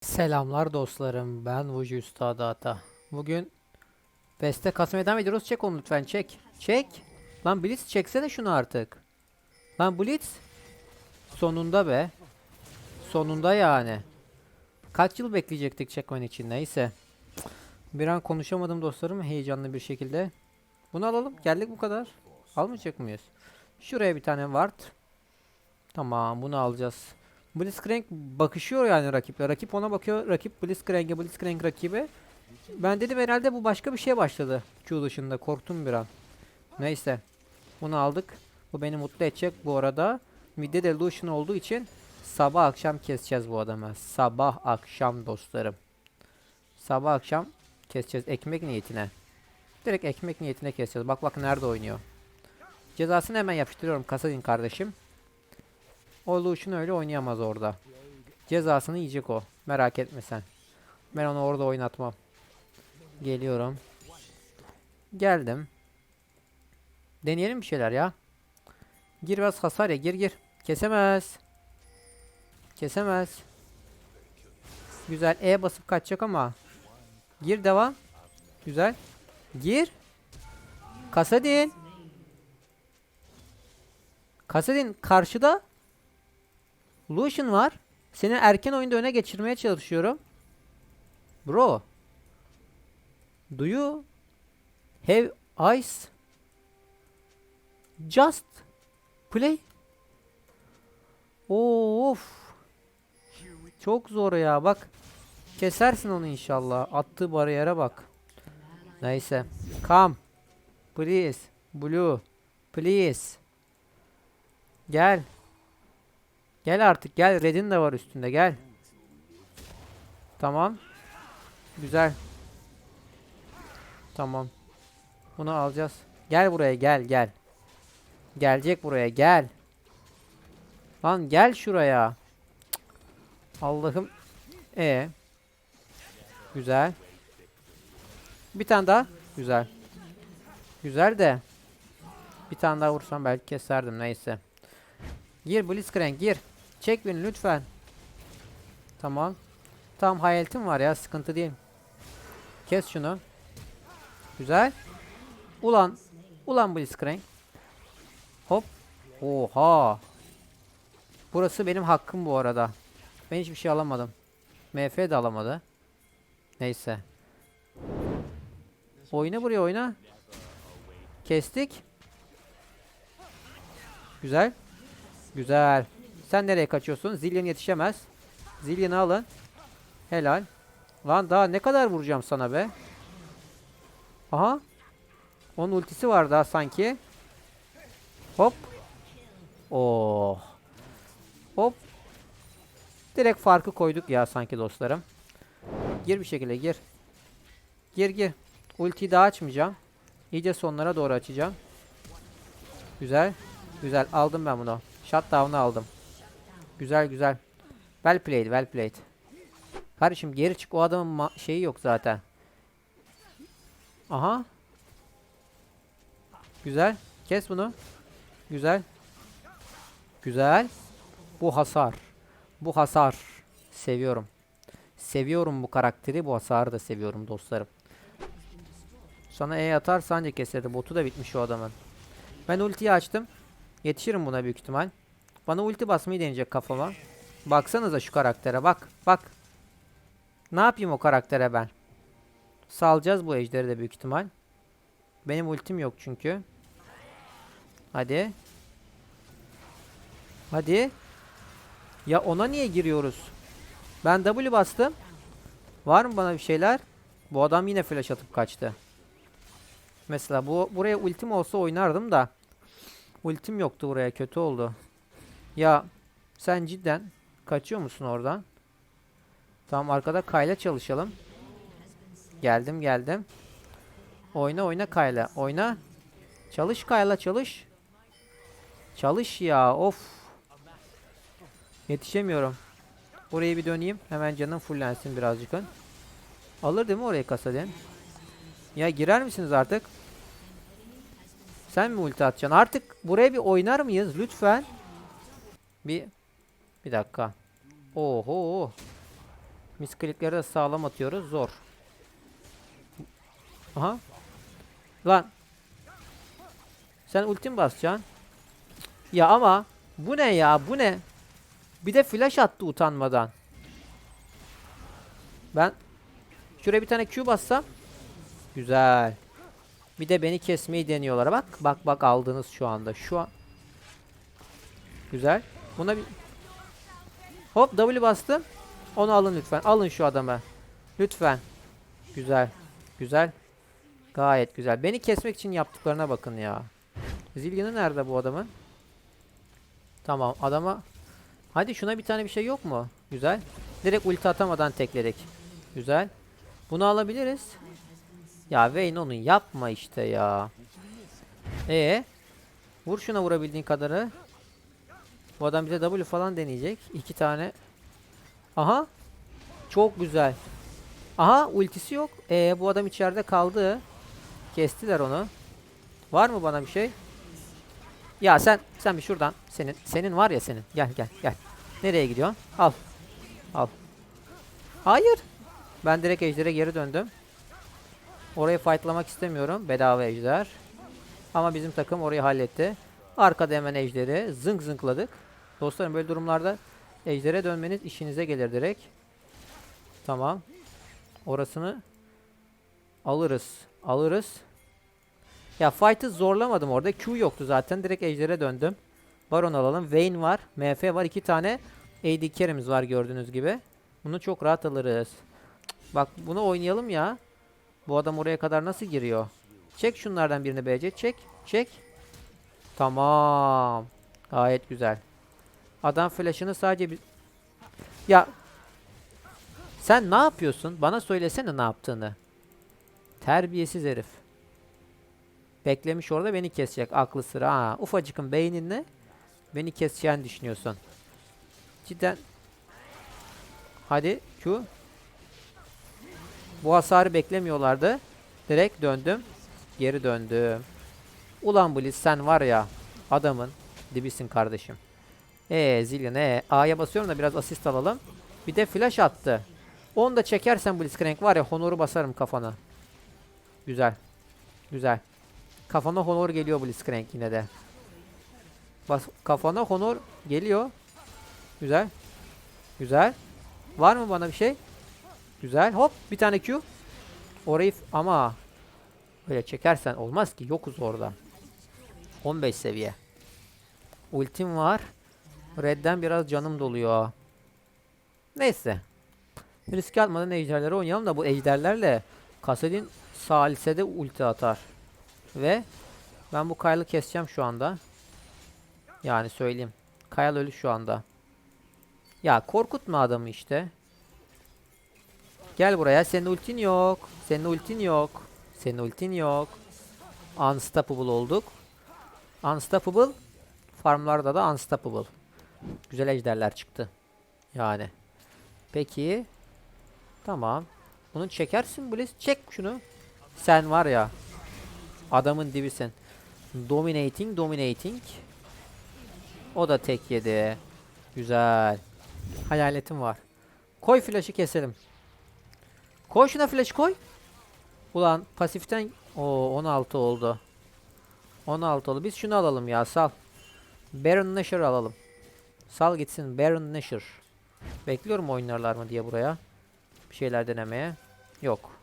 Selamlar dostlarım. Ben Vuji Üstad Ata. Bugün beste kasmaya devam. Çek onu lütfen. Çek. Çek. Lan Blitz çeksene şunu artık. Lan Blitz. Sonunda be. Sonunda yani. Kaç yıl bekleyecektik çekmen için neyse. Bir an konuşamadım dostlarım heyecanlı bir şekilde. Bunu alalım. Geldik bu kadar. Almayacak mıyız? Şuraya bir tane ward. Tamam bunu alacağız. Blitzcrank bakışıyor yani rakiple. Rakip ona bakıyor. Rakip Blitzcrank'e, Blitzcrank rakibe. Ben dedim herhalde bu başka bir şeye başladı. Q dışında korktum bir an. Neyse. Bunu aldık. Bu beni mutlu edecek bu arada. Midde de olduğu için sabah akşam keseceğiz bu adamı. Sabah akşam dostlarım. Sabah akşam keseceğiz ekmek niyetine. Direkt ekmek niyetine keseceğiz. Bak bak nerede oynuyor. Cezasını hemen yapıştırıyorum Kasadin kardeşim. O Lucian öyle oynayamaz orada. Cezasını yiyecek o. Merak etme sen. Ben onu orada oynatmam. Geliyorum. Geldim. Deneyelim bir şeyler ya. Gir biraz hasar ya gir gir. Kesemez. Kesemez. Güzel. E basıp kaçacak ama. Gir devam. Güzel. Gir. Kasadin. Kasadin karşıda. Lucian var. Seni erken oyunda öne geçirmeye çalışıyorum. Bro. Do you have eyes? Just play. Of. Çok zor ya bak. Kesersin onu inşallah. Attığı bariyere bak. Neyse. Come. Please. Blue. Please. Gel. Gel artık gel. Red'in de var üstünde gel. Tamam. Güzel. Tamam. Bunu alacağız. Gel buraya gel gel. Gelecek buraya gel. Lan gel şuraya. Allah'ım. E. Güzel. Bir tane daha. Güzel. Güzel de. Bir tane daha vursam belki keserdim neyse. Gir Blitzcrank gir. Çek beni lütfen. Tamam. Tam hayaletim var ya sıkıntı değil. Kes şunu. Güzel. Ulan. Ulan Blitzcrank. Hop. Oha. Burası benim hakkım bu arada. Ben hiçbir şey alamadım. MF de alamadı. Neyse. Oyna buraya oyna. Kestik. Güzel. Güzel. Sen nereye kaçıyorsun? Zillion yetişemez. Zillion'ı alın. Helal. Lan daha ne kadar vuracağım sana be? Aha. Onun ultisi var daha sanki. Hop. Oh. Hop. Direkt farkı koyduk ya sanki dostlarım. Gir bir şekilde gir. Gir gir. Ultiyi daha açmayacağım. İyice sonlara doğru açacağım. Güzel. Güzel. Aldım ben bunu. Shutdown'u aldım. Güzel güzel. Well played, well played. Kardeşim geri çık. O adamın şeyi yok zaten. Aha. Güzel. Kes bunu. Güzel. Güzel. Bu hasar. Bu hasar. Seviyorum. Seviyorum bu karakteri. Bu hasarı da seviyorum dostlarım. Sana E atarsa ancak keserdi. Botu da bitmiş o adamın. Ben ultiyi açtım. Yetişirim buna büyük ihtimal. Bana ulti basmayı deneyecek kafama. Baksanıza şu karaktere bak. Bak. Ne yapayım o karaktere ben? Salacağız bu ejderi de büyük ihtimal. Benim ultim yok çünkü. Hadi. Hadi. Ya ona niye giriyoruz? Ben W bastım. Var mı bana bir şeyler? Bu adam yine flash atıp kaçtı. Mesela bu buraya ultim olsa oynardım da. Ultim yoktu buraya kötü oldu. Ya sen cidden kaçıyor musun oradan? Tamam arkada Kayla çalışalım. Geldim geldim. Oyna oyna Kayla. Oyna. Çalış Kayla çalış. Çalış ya of. Yetişemiyorum. Oraya bir döneyim. Hemen canım fullensin birazcık. Alır değil mi orayı kasadin? Ya girer misiniz artık? Sen mi ulti atacaksın? Artık buraya bir oynar mıyız lütfen? Bir bir dakika. Oho. Misklikleri de sağlam atıyoruz. Zor. Aha. Lan. Sen ultim basacaksın. Ya ama bu ne ya? Bu ne? Bir de flash attı utanmadan. Ben şuraya bir tane Q bassam. Güzel. Bir de beni kesmeyi deniyorlar. Bak bak bak aldınız şu anda. Şu an. Güzel. Buna bir Hop W bastım. Onu alın lütfen. Alın şu adamı. Lütfen. Güzel. Güzel. Gayet güzel. Beni kesmek için yaptıklarına bakın ya. Zilgini nerede bu adamın? Tamam adama. Hadi şuna bir tane bir şey yok mu? Güzel. Direkt ulti atamadan tekledik. Güzel. Bunu alabiliriz. Ya Vayne onu yapma işte ya. Ee, Vur şuna vurabildiğin kadarı. Bu adam bize W falan deneyecek. İki tane. Aha. Çok güzel. Aha ultisi yok. Ee, bu adam içeride kaldı. Kestiler onu. Var mı bana bir şey? Ya sen sen bir şuradan. Senin senin var ya senin. Gel gel gel. Nereye gidiyorsun? Al. Al. Hayır. Ben direkt ejdere geri döndüm. Orayı fightlamak istemiyorum. Bedava ejder. Ama bizim takım orayı halletti. Arkada hemen ejderi zınk zınkladık. Dostlarım böyle durumlarda ejdere dönmeniz işinize gelir direkt. Tamam. Orasını alırız. Alırız. Ya fight'ı zorlamadım orada. Q yoktu zaten. Direkt ejdere döndüm. Baron alalım. Vayne var. MF var. iki tane AD carry'miz var gördüğünüz gibi. Bunu çok rahat alırız. Bak bunu oynayalım ya. Bu adam oraya kadar nasıl giriyor? Çek şunlardan birini BC. Çek. Çek. Tamam. Gayet güzel. Adam flash'ını sadece bir... Ya... Sen ne yapıyorsun? Bana söylesene ne yaptığını. Terbiyesiz herif. Beklemiş orada beni kesecek. Aklı sıra. Ha, ufacıkın beyninle beni keseceğini düşünüyorsun. Cidden. Hadi Q. Bu hasarı beklemiyorlardı. Direkt döndüm. Geri döndüm. Ulan Blitz sen var ya adamın dibisin kardeşim. Eee Zillion ee. A'ya basıyorum da biraz asist alalım. Bir de flash attı. Onu da çekersen Blitzcrank var ya honoru basarım kafana. Güzel. Güzel. Kafana honor geliyor Blitzcrank yine de. Bas kafana honor geliyor. Güzel. Güzel. Var mı bana bir şey? Güzel. Hop bir tane Q. Orayı ama öyle çekersen olmaz ki. Yokuz orada. 15 seviye. Ultim var. Red'den biraz canım doluyor. Neyse. Risk atmadan ejderleri oynayalım da bu ejderlerle Kasadin salisede ulti atar. Ve ben bu Kyle'ı keseceğim şu anda. Yani söyleyeyim. Kyle ölü şu anda. Ya korkutma adamı işte. Gel buraya. Senin ultin yok. Senin ultin yok. Senin ultin yok. Unstoppable olduk. Unstoppable. Farmlarda da unstoppable. Güzel ejderler çıktı. Yani. Peki. Tamam. Bunu çekersin Blitz. Çek şunu. Sen var ya. Adamın dibisin. Dominating, dominating. O da tek yedi. Güzel. Hayaletim var. Koy flash'ı keselim. Koy şuna flash koy. Ulan pasiften o 16 oldu. 16 oldu. Biz şunu alalım ya sal. Baron Nashor alalım. Sal gitsin Baron Nashor. Bekliyorum oynarlar mı diye buraya. Bir şeyler denemeye. Yok.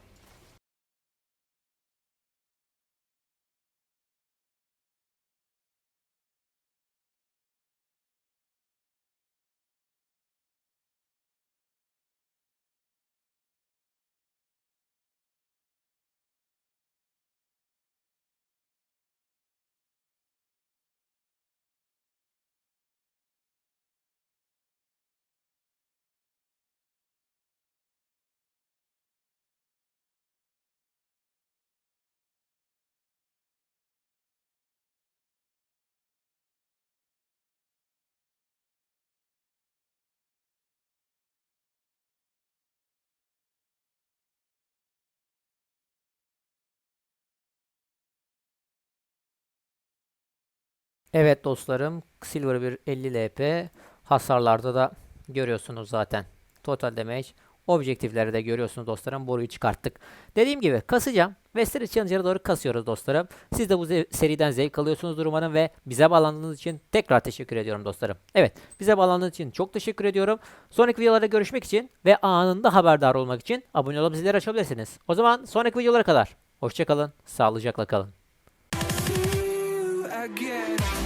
Evet dostlarım. Silver bir 50 LP. Hasarlarda da görüyorsunuz zaten. Total damage Objektifleri de görüyorsunuz dostlarım. Boruyu çıkarttık. Dediğim gibi kasacağım. Westeros Challenger'a doğru kasıyoruz dostlarım. Siz de bu seriden zevk alıyorsunuzdur umarım ve bize bağlandığınız için tekrar teşekkür ediyorum dostlarım. Evet bize bağlandığınız için çok teşekkür ediyorum. Sonraki videolarda görüşmek için ve anında haberdar olmak için abone olup zilleri açabilirsiniz. O zaman sonraki videolara kadar. Hoşçakalın. Sağlıcakla kalın. again.